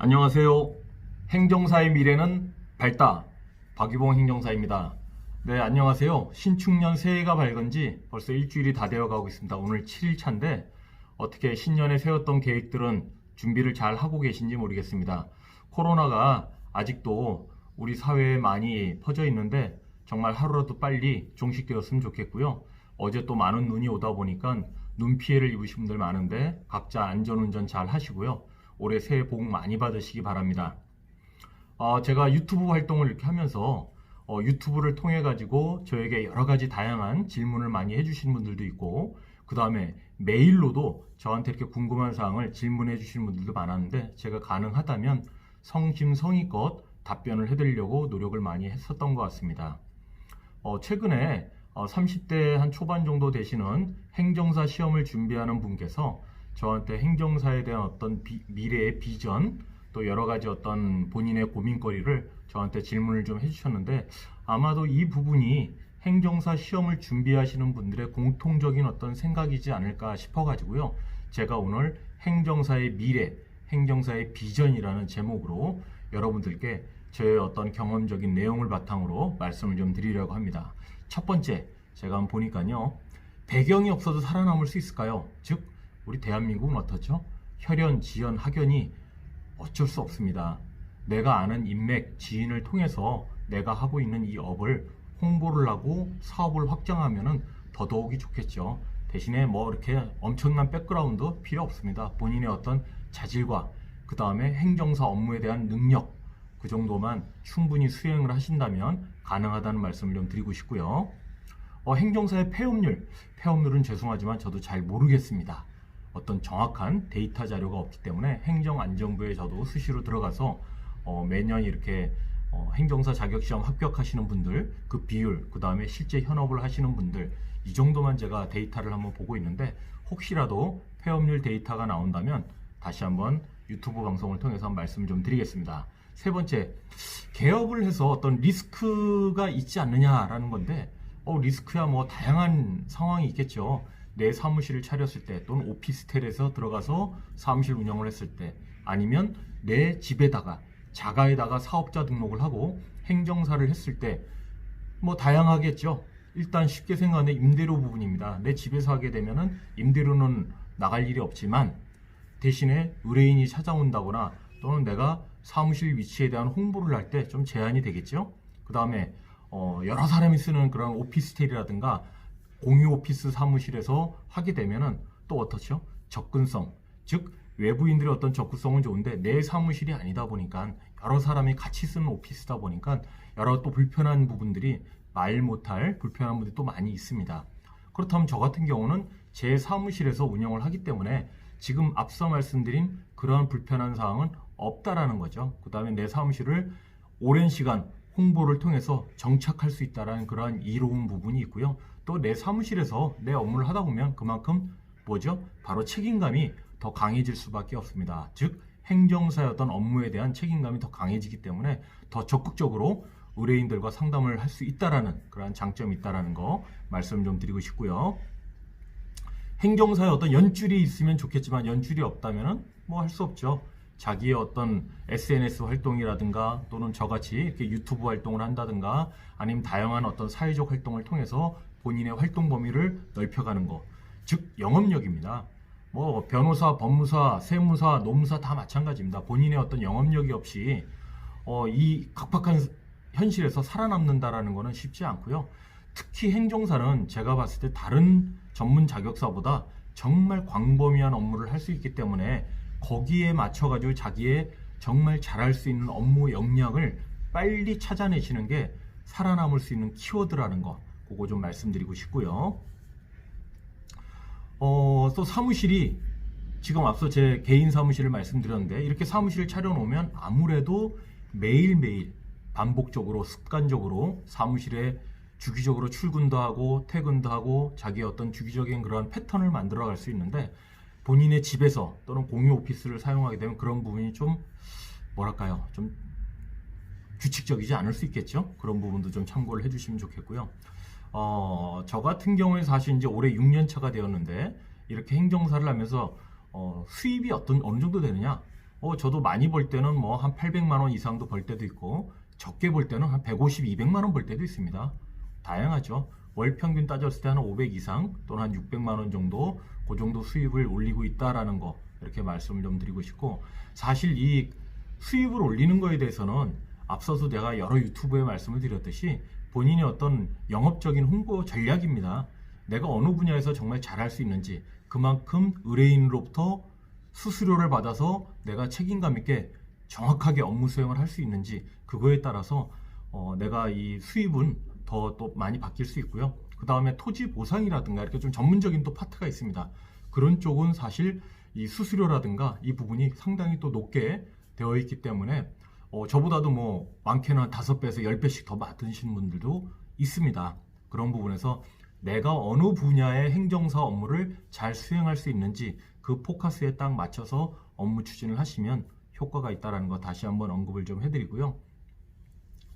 안녕하세요. 행정사의 미래는 밝다. 박유봉 행정사입니다. 네, 안녕하세요. 신축년 새해가 밝은 지 벌써 일주일이 다 되어 가고 있습니다. 오늘 7일차인데 어떻게 신년에 세웠던 계획들은 준비를 잘 하고 계신지 모르겠습니다. 코로나가 아직도 우리 사회에 많이 퍼져 있는데 정말 하루라도 빨리 종식되었으면 좋겠고요. 어제 또 많은 눈이 오다 보니까 눈 피해를 입으신 분들 많은데 각자 안전운전 잘 하시고요. 올해 새해 복 많이 받으시기 바랍니다. 어, 제가 유튜브 활동을 이렇게 하면서 어, 유튜브를 통해 가지고 저에게 여러 가지 다양한 질문을 많이 해주시는 분들도 있고 그 다음에 메일로도 저한테 이렇게 궁금한 사항을 질문해 주시는 분들도 많았는데 제가 가능하다면 성심성의껏 답변을 해드리려고 노력을 많이 했었던 것 같습니다. 어, 최근에 어, 30대 한 초반 정도 되시는 행정사 시험을 준비하는 분께서 저한테 행정사에 대한 어떤 비- 미래의 비전 또 여러 가지 어떤 본인의 고민거리를 저한테 질문을 좀 해주셨는데 아마도 이 부분이 행정사 시험을 준비하시는 분들의 공통적인 어떤 생각이지 않을까 싶어가지고요. 제가 오늘 행정사의 미래, 행정사의 비전이라는 제목으로 여러분들께 저의 어떤 경험적인 내용을 바탕으로 말씀을 좀 드리려고 합니다. 첫 번째, 제가 보니까요. 배경이 없어도 살아남을 수 있을까요? 즉, 우리 대한민국은 어떻죠? 혈연, 지연, 학연이 어쩔 수 없습니다. 내가 아는 인맥, 지인을 통해서 내가 하고 있는 이 업을 홍보를 하고 사업을 확장하면은 더더욱이 좋겠죠. 대신에 뭐 이렇게 엄청난 백그라운드 필요 없습니다. 본인의 어떤 자질과 그 다음에 행정사 업무에 대한 능력 그 정도만 충분히 수행을 하신다면 가능하다는 말씀을 좀 드리고 싶고요. 어, 행정사의 폐업률, 폐업률은 죄송하지만 저도 잘 모르겠습니다. 어떤 정확한 데이터 자료가 없기 때문에 행정안전부에 저도 수시로 들어가서 어, 매년 이렇게 어, 행정사 자격시험 합격하시는 분들 그 비율, 그 다음에 실제 현업을 하시는 분들 이 정도만 제가 데이터를 한번 보고 있는데 혹시라도 폐업률 데이터가 나온다면 다시 한번 유튜브 방송을 통해서 한 말씀 좀 드리겠습니다. 세 번째, 개업을 해서 어떤 리스크가 있지 않느냐라는 건데 어, 리스크야 뭐 다양한 상황이 있겠죠. 내 사무실을 차렸을 때 또는 오피스텔에서 들어가서 사무실 운영을 했을 때 아니면 내 집에다가 자가에다가 사업자 등록을 하고 행정사를 했을 때 뭐 다양하겠죠. 일단 쉽게 생각하는 임대료 부분입니다. 내 집에서 하게 되면은 임대료는 나갈 일이 없지만 대신에 의뢰인이 찾아온다거나 또는 내가 사무실 위치에 대한 홍보를 할 때 좀 제한이 되겠죠. 그 다음에 어, 여러 사람이 쓰는 그런 오피스텔이라든가 공유 오피스 사무실에서 하게 되면은 또 어떻죠? 접근성. 즉, 외부인들의 어떤 접근성은 좋은데 내 사무실이 아니다 보니까 여러 사람이 같이 쓰는 오피스다 보니까 여러 또 불편한 부분들이 말 못할 불편한 분들이 또 많이 있습니다. 그렇다면 저 같은 경우는 제 사무실에서 운영을 하기 때문에 지금 앞서 말씀드린 그러한 불편한 사항은 없다라는 거죠. 그 다음에 내 사무실을 오랜 시간 홍보를 통해서 정착할 수 있다라는 그러한 이로운 부분이 있고요. 또 내 사무실에서 내 업무를 하다 보면 그만큼 뭐죠? 바로 책임감이 더 강해질 수밖에 없습니다. 즉 행정사의 어떤 업무에 대한 책임감이 더 강해지기 때문에 더 적극적으로 의뢰인들과 상담을 할 수 있다라는 그러한 장점이 있다라는 거 말씀 좀 드리고 싶고요. 행정사에 어떤 연줄이 있으면 좋겠지만 연줄이 없다면은 뭐할 수 없죠. 자기의 어떤 SNS 활동이라든가 또는 저같이 이렇게 유튜브 활동을 한다든가 아니면 다양한 어떤 사회적 활동을 통해서 본인의 활동 범위를 넓혀가는 거. 즉 영업력입니다. 뭐 변호사, 법무사, 세무사, 노무사 다 마찬가지입니다. 본인의 어떤 영업력이 없이 어, 이 각박한 현실에서 살아남는다라는 것은 쉽지 않고요. 특히 행정사는 제가 봤을 때 다른 전문 자격사보다 정말 광범위한 업무를 할 수 있기 때문에 거기에 맞춰가지고 자기의 정말 잘할 수 있는 업무 역량을 빨리 찾아내시는 게 살아남을 수 있는 키워드라는 거, 그거 좀 말씀드리고 싶고요. 어, 또 사무실이 지금 앞서 제 개인 사무실을 말씀드렸는데 이렇게 사무실을 차려놓으면 아무래도 매일매일 반복적으로 습관적으로 사무실에 주기적으로 출근도 하고 퇴근도 하고 자기의 어떤 주기적인 그런 패턴을 만들어 갈 수 있는데 본인의 집에서 또는 공유 오피스를 사용하게 되면 그런 부분이 좀 뭐랄까요 좀 규칙적이지 않을 수 있겠죠 그런 부분도 좀 참고를 해주시면 좋겠고요 어, 저 같은 경우에 사실 이제 올해 6년 차가 되었는데 이렇게 행정사를 하면서 어, 수입이 어떤 어느 정도 되느냐 어, 저도 많이 벌 때는 뭐 한 800만 원 이상도 벌 때도 있고 적게 벌 때는 한 150, 200만 원 벌 때도 있습니다. 다양하죠. 월 평균 따졌을 때 한 500 이상 또는 한 600만 원 정도 그 정도 수입을 올리고 있다라는 거 이렇게 말씀을 좀 드리고 싶고 사실 이 수입을 올리는 거에 대해서는 앞서서 내가 여러 유튜브에 말씀을 드렸듯이 본인의 어떤 영업적인 홍보 전략입니다. 내가 어느 분야에서 정말 잘할 수 있는지 그만큼 의뢰인으로부터 수수료를 받아서 내가 책임감 있게 정확하게 업무 수행을 할 수 있는지 그거에 따라서 어, 내가 이 수입은 더 또 많이 바뀔 수 있고요. 그 다음에 토지 보상이라든가 이렇게 좀 전문적인 또 파트가 있습니다. 그런 쪽은 사실 이 수수료라든가 이 부분이 상당히 또 높게 되어 있기 때문에 어, 저보다도 뭐 많게는 한 다섯 배에서 열 배씩 더 맡으신 분들도 있습니다. 그런 부분에서 내가 어느 분야의 행정사 업무를 잘 수행할 수 있는지 그 포커스에 딱 맞춰서 업무 추진을 하시면 효과가 있다라는 거 다시 한번 언급을 좀 해드리고요.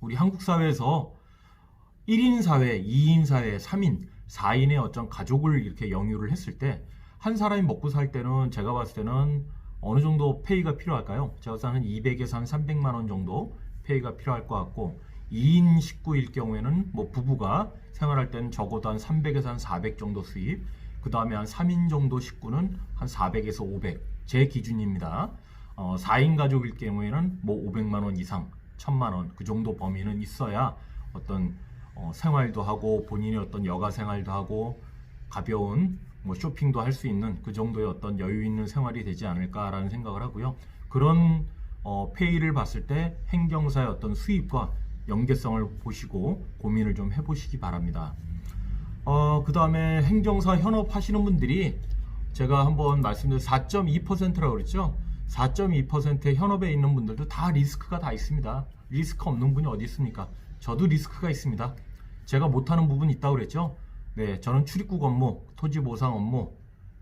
우리 한국 사회에서 1인 사회, 2인 사회, 3인, 4인의 어떤 가족을 이렇게 영유를 했을 때 한 사람이 먹고 살 때는 제가 봤을 때는 어느 정도 페이가 필요할까요? 제가 봤을 때는 200에서 한 300만 원 정도 페이가 필요할 것 같고 2인 식구일 경우에는 뭐 부부가 생활할 때는 적어도 한 300에서 한 400 정도 수입 그 다음에 한 3인 정도 식구는 한 400에서 500 제 기준입니다. 어, 4인 가족일 경우에는 뭐 500만 원 이상 1000만 원 그 정도 범위는 있어야 어떤 어, 생활도 하고 본인의 어떤 여가 생활도 하고 가벼운 뭐 쇼핑도 할 수 있는 그 정도의 어떤 여유 있는 생활이 되지 않을까라는 생각을 하고요. 그런 어, 페이를 봤을 때 행정사의 어떤 수입과 연계성을 보시고 고민을 좀 해보시기 바랍니다. 어, 그 다음에 행정사 현업 하시는 분들이 제가 한번 말씀드린 4.2%라고 그랬죠? 4.2%의 현업에 있는 분들도 다 리스크가 다 있습니다. 리스크 없는 분이 어디 있습니까? 저도 리스크가 있습니다. 제가 못하는 부분이 있다고 그랬죠? 네, 저는 출입국 업무, 토지 보상 업무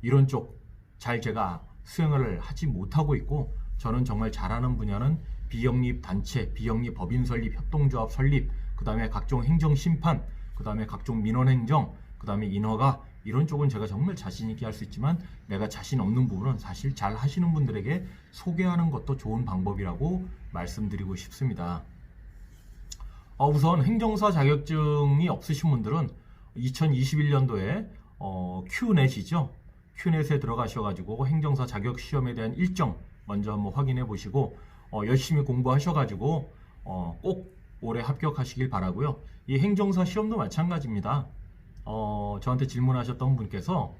이런 쪽 잘 제가 수행을 하지 못하고 있고 저는 정말 잘하는 분야는 비영리 단체, 비영리 법인 설립, 협동조합 설립, 그 다음에 각종 행정 심판, 그 다음에 각종 민원 행정, 그 다음에 인허가 이런 쪽은 제가 정말 자신 있게 할 수 있지만 내가 자신 없는 부분은 사실 잘 하시는 분들에게 소개하는 것도 좋은 방법이라고 말씀드리고 싶습니다. 어, 우선 행정사 자격증이 없으신 분들은 2021년도에 어, Q넷이죠. Q넷에 들어가셔가지고 행정사 자격 시험에 대한 일정 먼저 한번 확인해 보시고 어, 열심히 공부하셔가지고 어, 꼭 올해 합격하시길 바라고요. 이 행정사 시험도 마찬가지입니다. 어, 저한테 질문하셨던 분께서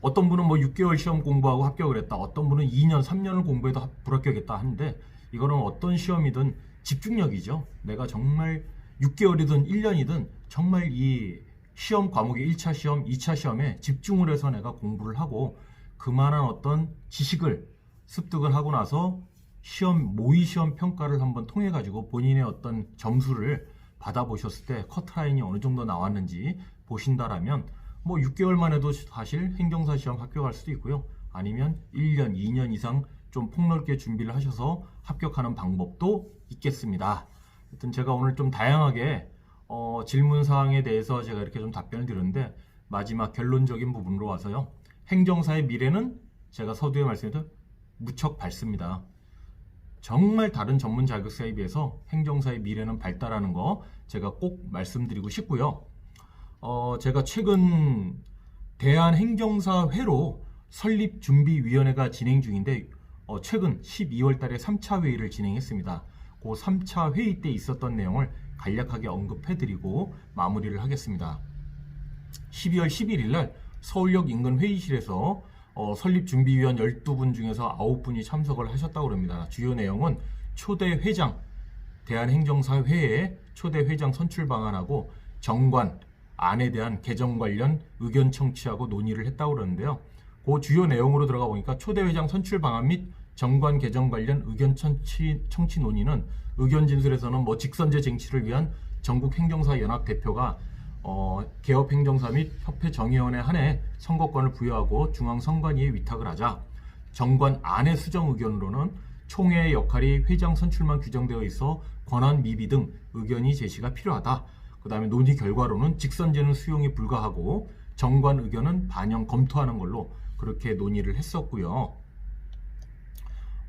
어떤 분은 뭐 6개월 시험 공부하고 합격을 했다. 어떤 분은 2년, 3년을 공부해도 합- 불합격했다 하는데 이거는 어떤 시험이든 집중력이죠. 내가 정말 6개월이든 1년이든 정말 이 시험 과목의 1차 시험, 2차 시험에 집중을 해서 내가 공부를 하고 그만한 어떤 지식을 습득을 하고 나서 시험 모의 시험 평가를 한번 통해 가지고 본인의 어떤 점수를 받아보셨을 때 커트라인이 어느 정도 나왔는지 보신다라면 뭐 6개월 만에도 사실 행정사 시험 합격할 수도 있고요. 아니면 1년, 2년 이상 좀 폭넓게 준비를 하셔서 합격하는 방법도 있겠습니다. 하여튼 제가 오늘 좀 다양하게 어, 질문 사항에 대해서 제가 이렇게 좀 답변을 드렸는데 마지막 결론적인 부분으로 와서요. 행정사의 미래는 제가 서두에 말씀드린 무척 밝습니다. 정말 다른 전문 자격사에 비해서 행정사의 미래는 밝다라는 거 제가 꼭 말씀드리고 싶고요. 어, 제가 최근 대한행정사회로 설립준비위원회가 진행 중인데 어, 최근 12월 달에 3차 회의를 진행했습니다. 그 3차 회의 때 있었던 내용을 간략하게 언급해드리고 마무리를 하겠습니다. 12월 11일 날 서울역 인근 회의실에서 어, 설립준비위원 12분 중에서 9분이 참석을 하셨다고 합니다. 주요 내용은 초대 회장, 대한행정사회의 초대 회장 선출 방안하고 정관, 안에 대한 개정 관련 의견 청취하고 논의를 했다고 그러는데요. 그 주요 내용으로 들어가 보니까 초대 회장 선출 방안 및 정관 개정 관련 의견 청취, 청취 논의는 의견 진술에서는 뭐 직선제 쟁취를 위한 전국 행정사 연합 대표가 어, 개업 행정사 및 협회 정의원에 한해 선거권을 부여하고 중앙 선관위에 위탁을 하자 정관 안의 수정 의견으로는 총회의 역할이 회장 선출만 규정되어 있어 권한 미비 등 의견이 제시가 필요하다. 그 다음에 논의 결과로는 직선제는 수용이 불가하고 정관 의견은 반영 검토하는 걸로 그렇게 논의를 했었고요.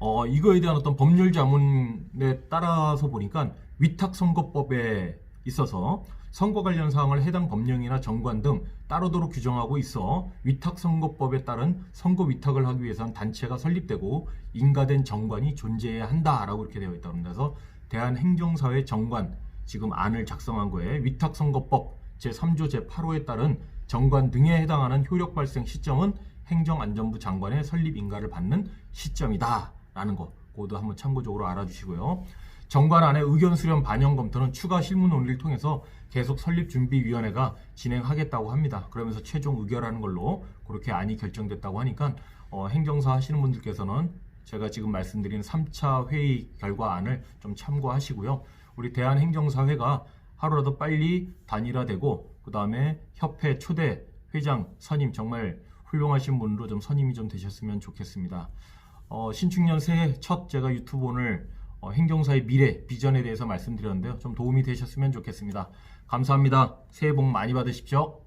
어, 이거에 대한 어떤 법률 자문에 따라서 보니까 위탁선거법에 있어서 선거 관련 사항을 해당 법령이나 정관 등 따르도록 규정하고 있어 위탁선거법에 따른 선거 위탁을 하기 위해서는 단체가 설립되고 인가된 정관이 존재해야 한다라고 이렇게 되어 있다. 그래서 대한행정사회 정관 지금 안을 작성한 거에 위탁선거법 제3조 제8호에 따른 정관 등에 해당하는 효력 발생 시점은 행정안전부 장관의 설립 인가를 받는 시점이다 라는 거. 그것도 한번 참고적으로 알아주시고요. 정관안의 의견 수렴 반영 검토는 추가 실무 논의를 통해서 계속 설립준비위원회가 진행하겠다고 합니다. 그러면서 최종 의결하는 걸로 그렇게 안이 결정됐다고 하니까 어, 행정사 하시는 분들께서는 제가 지금 말씀드린 3차 회의 결과안을 좀 참고하시고요. 우리 대한행정사회가 하루라도 빨리 단일화되고 그 다음에 협회 초대 회장 선임 정말 훌륭하신 분으로 좀 선임이 좀 되셨으면 좋겠습니다. 어, 신축년 새해 첫 제가 유튜브 오늘 어, 행정사의 미래 비전에 대해서 말씀드렸는데요. 좀 도움이 되셨으면 좋겠습니다. 감사합니다. 새해 복 많이 받으십시오.